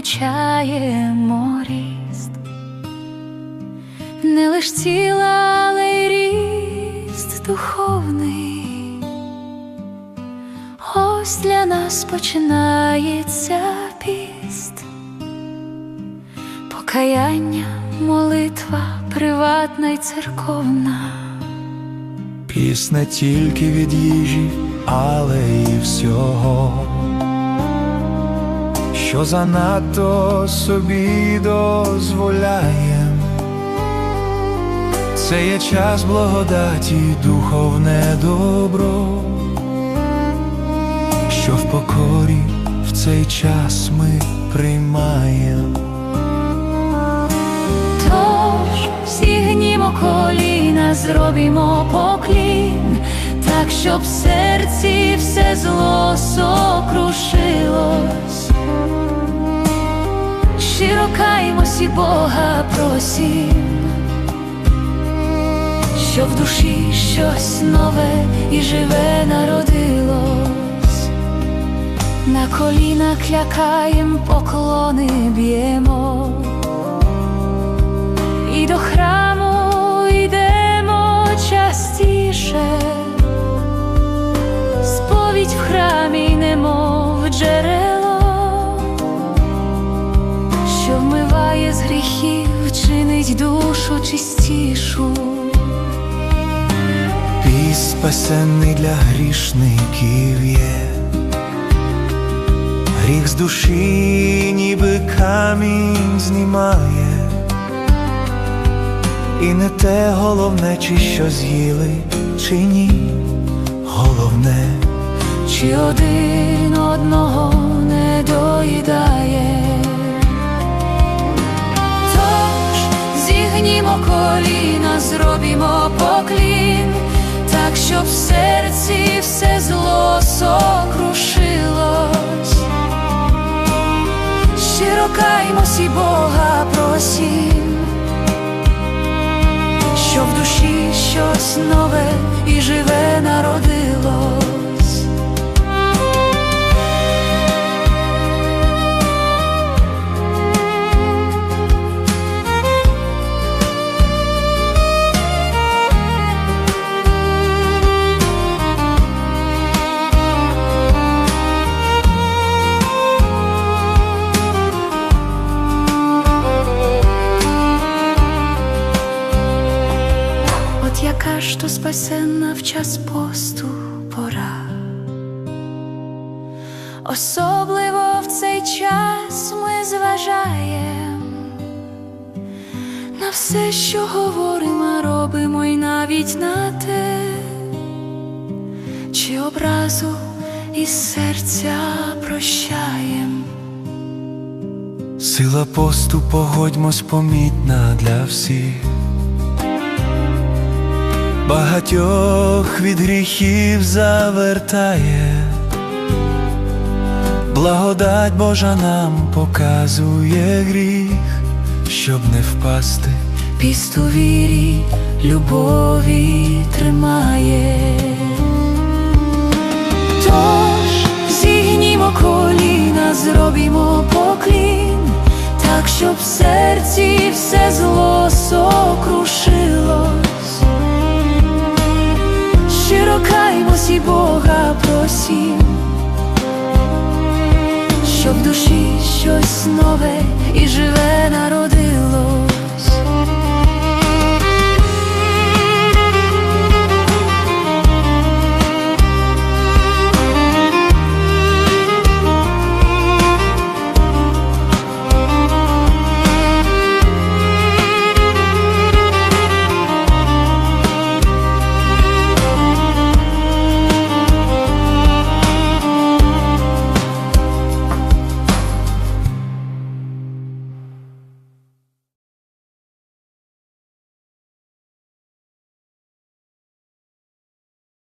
вивчаємо ріст, не лиш тіла, але й ріст духовний. Ось для нас починається піст, покаяння, молитва приватна й церковна. Піс не тільки від їжі, але й всього, що занадто собі дозволяєм. Це є час благодаті, духовне добро, що в покорі в цей час ми приймаємо. Тож зігнімо коліна, зробімо поклін, так, щоб в серці все зло сокрушилось. Каймось і Бога просім, що в душі щось нове і живе народилось. На коліна клякаєм, поклони б'ємо. Чинить душу чистішу. Піс спасенний для грішників є, гріх з душі, ніби камінь знімає, і не те головне, чи що з'їли, чи ні, головне, Чи один одного не доїдає? Зігнімо коліна, зробімо поклін, так, щоб в серці все зло сокрушилось. Щиро каймось і Бога просім, що в душі щось нове і живе народилось. Час посту пора, особливо в цей час ми зважаєм на все, що говоримо, робимо, і навіть на те, чи образу із серця прощаєм. сила посту, погодьмось помітна для всіх. Багатьох від гріхів завертає, благодать Божа нам показує гріх, щоб не впасти. Піст у вірі, любові тримає. Тож зігнімо коліна, зробімо поклін, так, щоб в серці все зло сокрушилось. Бога що в душі щось нове і живе.